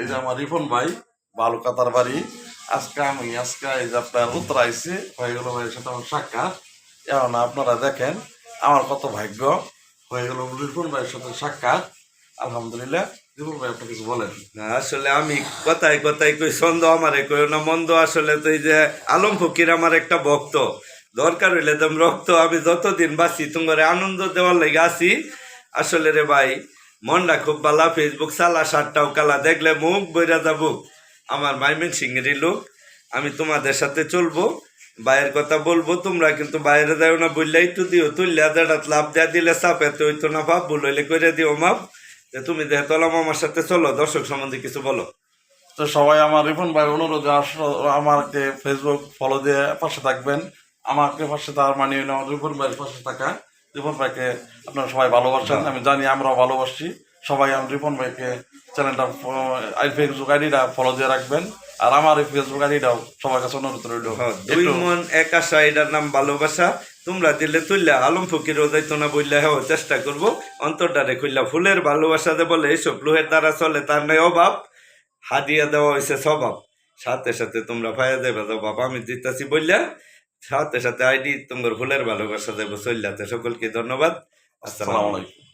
এই যে আমার রিফন ভাই বালুকাতার বাড়ি। আজকে আমি, আজকে এই যে আপনার উত্তর আইসি হয়ে গেল ভাইয়ের সাথে আমার সাক্ষাৎ। এখন আপনারা দেখেন, আমার কত ভাগ্য। হয়ে গেল রিফন ভাইয়ের সাথে সাক্ষাৎ। আলহামদুলিল্লাহ রিফন ভাই, আপনি কিছু বলেন? আসলে আমি কথাই কথাই কই ছন্দ আমারে কই না, মন্দ আসলে তো এই যে আলম ফকির আমার একটা ভক্ত। দরকার হইলে তুমি রক্ত, আমি যতদিন বাঁচি, তোমার আনন্দ দেওয়ার লাগে আছি। আসলে রে ভাই মনটা খুব ভালো ফেসবুক চালা সাতটাও কালা, দেখলে মুখ বইরা যাব। আমার মাইমেন সিংহেরই লোক, আমি তোমাদের সাথে চলবো বাইরের কথা বলব, তোমরা কিন্তু বাইরে যাও না, বললে একটু দিও, তুললে দেড়াত লাভ দেয়া দিলে চাপেতে হইতো না ভাব, ভুল হইলে করে দিও মাপ। যে তুমি তলাম আমার সাথে চলো, দর্শক সম্বন্ধে কিছু বলো। তো সবাই আমার রিফন ভাই অনুরোধে আসো, আমাকে ফেসবুক ফলো দিয়ে পাশে থাকবেন। আমাকে পাশে তার মানে হলো আমার রিফন ভাইয়ের পাশে থাকা। রিফন ভাইকে আপনারা সবাই ভালোবাসেন। আমি জানি আমরাও ভালোবাসি। সবাই আমি রিফন ভাইকে চ্যানেলটা ফেসবুক আইডিটা ফলো দিয়ে রাখবেন। আর আমার এই ফেসবুক আইডিটাও সবার কাছে অনুরোধ রইল। দুই মন এক আশা এটার নাম ভালোবাসা। তোমরা দিলে তুললে আলম ফকির যাইতো না বললে হ্যাঁ চেষ্টা করব। অন্তরটারে খুললা ফুলের ভালোবাসা যে বলে এইসব লোহের দ্বারা চলে তার নাই অভাব। হাদিয়া দেওয়া হয়েছে স্বভাব। সাথে সাথে তোমরা পাইয়া দেবে তো বাবা আমি দিতেছি বললে সাথে সাথে আইডি তোমার ফুলের ভালোবাসা দেবো চললাতে সকলকে ধন্যবাদ। আসসালামু আসসালামু আলাইকুম আলাইকুম।